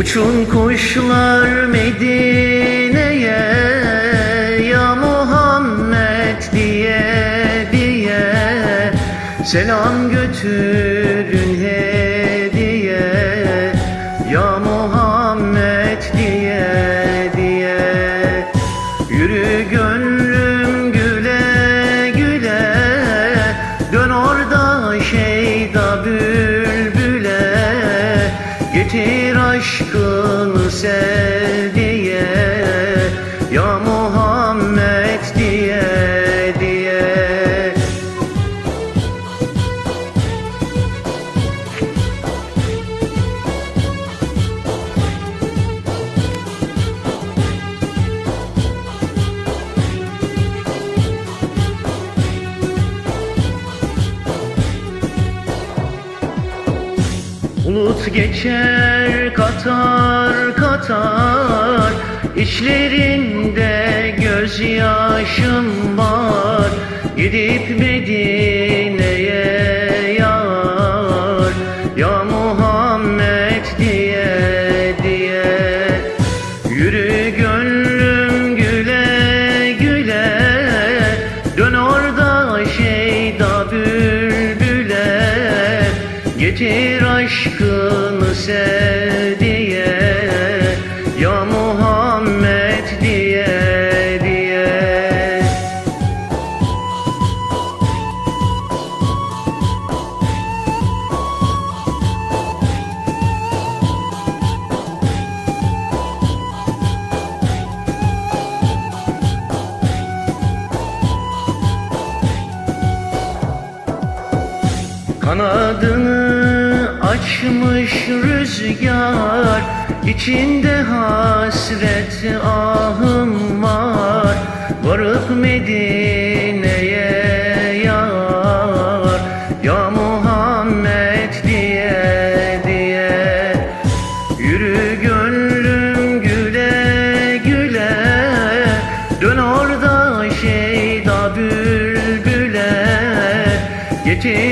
Uçun kuşlar Medine'ye Ya Muhammed diye diye Selam götürün Getir aşkını sev diye Ya Muhammed Bulut geçer katar katar. İçlerinde gözyaşım var. Gidip Medine'ye sev diye Ya Muhammed diye diye. Kanadını açmış rüzgar içinde hasret ahım var. Varıp Medine'ye yar Ya Muhammed diye diye. Yürü gönlüm güle güle Dön orada şeyda bülbüle. Sev